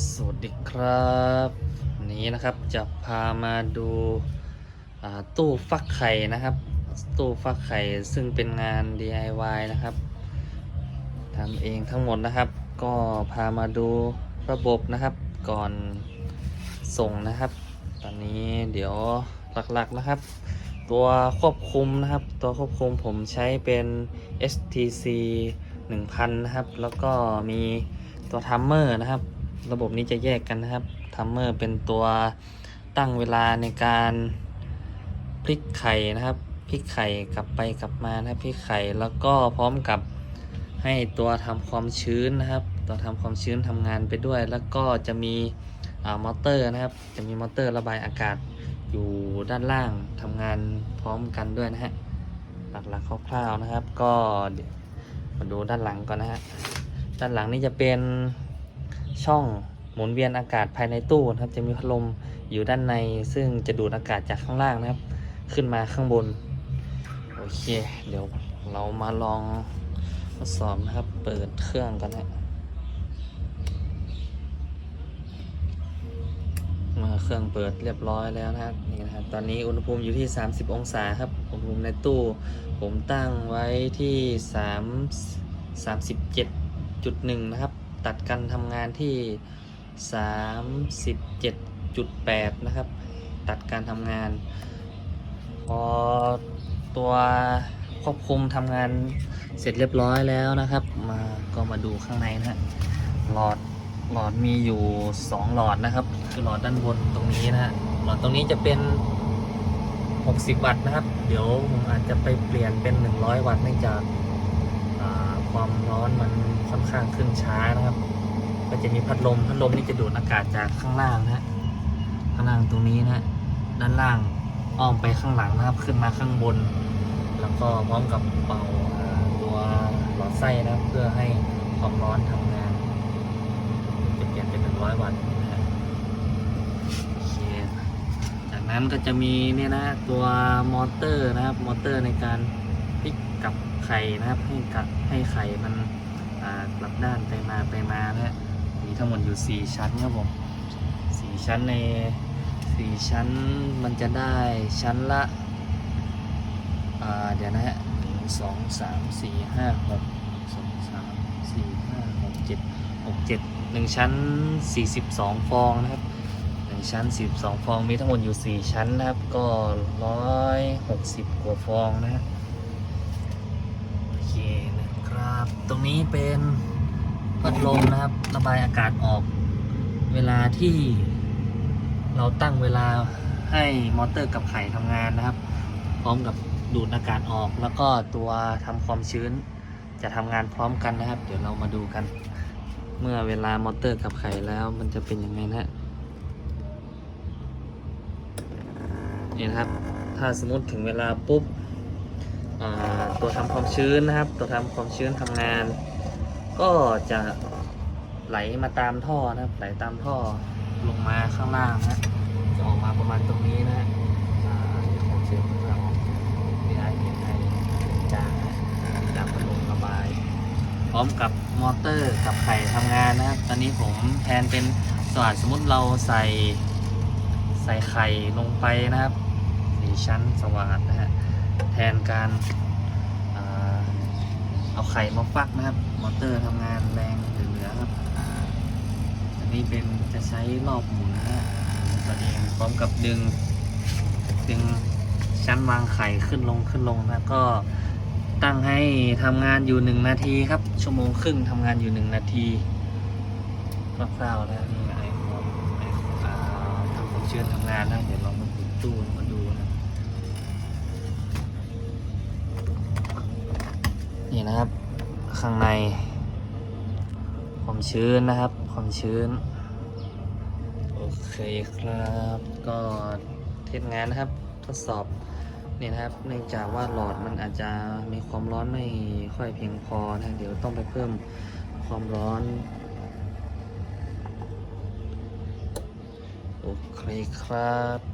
สวัสดีครับวันนี้นะครับจะพามาดูาตู้ฟักไข่นะครับ ตู้ฟักไข่ซึ่งเป็นงาน DIY นะครับทำเองทั้งหมดนะครับ ก็พามาดูระบบนะครับก่อนส่งนะครับ ตอนนี้เดี๋ยวหลักๆนะครับ ตัวควบคุมนะครับ ตัวควบคุมผมใช้เป็น STC 1000 นะครับ แล้วก็มีตัวทัมเมอร์นะครับ ระบบนี้จะแยกกันนะครับทัมเมอร์เป็นตัวตั้งเวลาในการพลิกไข่นะครับพลิกไข่กลับไปกลับมานะครับพลิกไข่แล้วก็พร้อมกับให้ตัวทำความชื้นนะครับ ตัวทำความชื้นทำงานไปด้วย แล้วก็จะมีอมอเตอร์นะครับ จะมีมอเตอร์ระบายอากาศอยู่ด้านล่างทำงานพร้อมกันด้วยนะฮะหลักๆคร่าวๆนะครับ ก็มาดูด้านหลังก่อนนะฮะด้านหลังนี่จะเป็น ช่องหมุนเวียนอากาศภายในตู้นะครับ จะมีพัดลมอยู่ด้านใน ซึ่งจะดูดอากาศจากข้างล่างนะครับ ขึ้นมาข้างบน โอเค เดี๋ยวเรามาลองทดสอบนะครับ เปิดเครื่องกันนะมาเครื่องเปิดเรียบร้อยแล้วนะครับนี่นะครับตอนนี้อุณหภูมิอยู่ที่ 30 องศาครับอุณหภูมิในตู้ ผมตั้งไว้ที่ 3 37.1 นะครับ ตัดกันทำงานที่ 37.8 นะครับ ตัดการทำงาน พอตัวควบคุมทำงานเสร็จเรียบร้อยแล้วนะครับ มาก็มาดูข้างในนะฮะหลอดหลอดมีอยู่ 2 หลอดนะครับ คือหลอดด้านบนตรงนี้นะฮะหลอดตรงนี้จะเป็น 60 วัตต์นะครับ เดี๋ยวผมอาจจะไปเปลี่ยนเป็น 100 วัตต์เนื่องจากความร้อนมัน ค่อนข้างขึ้นช้านะครับ ก็จะมีพัดลม พัดลมนี่จะดูดอากาศจากข้างล่างนะฮะข้างล่างตรงนี้นะฮะด้านล่างอ้อมไปข้างหลังนะครับ ขึ้นมาข้างบน แล้วก็พร้อมกับเป่าตัวหลอดไส้นะครับเพื่อให้ความร้อนทำงาน จะเปลี่ยนเป็น100วัตต์นะฮะโอเคจากนั้นก็จะมีเนี่ยนะตัวมอเตอร์นะครับ มอเตอร์ในการพลิกกลับไข่นะครับ ให้กับให้ไข่มัน อ่ากลับด้านไปมาไปมานะฮะมีทั้งหมดอยู่ 4 ชั้นครับผมสี่ชั้นในสี่ชั้นมันจะได้ชั้นละอ่าเดี๋ยวนะฮะหนึ่งสองสามสี่ห้าหกสองสามสี่ห้าหกเจ็ดหกเจ็ดหนึ่งชั้นสี่สิบสองฟองนะครับหนึ่งชั้นสิบสองฟองมีทั้งหมดอยู่สี่ชั้นนะครับ ก็ร้อยหกสิบกว่าฟองนะฮะโอเคนะ ครับ ตรงนี้เป็นพัดลมนะครับ ระบายอากาศออก เวลาที่เราตั้งเวลาให้มอเตอร์กับไข่ทำงานนะครับ พร้อมกับดูดอากาศออก แล้วก็ตัวทำความชื้น จะทำงานพร้อมกันนะครับ เดี๋ยวเรามาดูกัน เมื่อเวลามอเตอร์กับไข่แล้วมันจะเป็นยังไงนะฮะนี่นะครับ ถ้าสมมติถึงเวลาปุ๊บ ตัวทำความชื้นนะครับ ตัวทำความชื้นทำงาน ก็จะไหลมาตามท่อนะครับ ไหลตามท่อลงมาข้างล่างนะจะออกมาประมาณตรงนี้นะฮะอ่าความชื้นของเราไม่ได้เห็นในจางนะจากพัดลมระบาย พร้อมกับมอเตอร์กับไข่ทำงานนะครับ ตอนนี้ผมแทนเป็นสว่านสมมติเราใส่ใส่ไข่ลงไปนะครับสีชั้นสว่านนะฮะ แทนการเอาไข่มาฟักนะครับ มอเตอร์ทำงานแรงเหลือๆครับอันนี้เป็นจะใช้รอบหมุนนะตัวเองพร้อมกับดึง ดึงชั้นวางไข่ขึ้นลงขึ้นลงนะก็ตั้งให้ทำงานอยู่หนึ่งนาทีครับ ชั่วโมงครึ่งทำงานอยู่หนึ่งนาทีคร่าวๆนะนี่ไอโฟนไออ่าทำความชื้นทำงานนะเดี๋ยวเรามาปิดตู้มาดูนะ นี่นะครับ ข้างใน ความชื้นนะครับ ความชื้น โอเคครับ ก็เทสงานนะครับ ทดสอบนี่นะครับเนื่องจากว่าหลอดมันอาจจะมีความร้อนไม่ค่อยเพียงพอนะเดี๋ยวต้องไปเพิ่มความร้อน โอเคครับ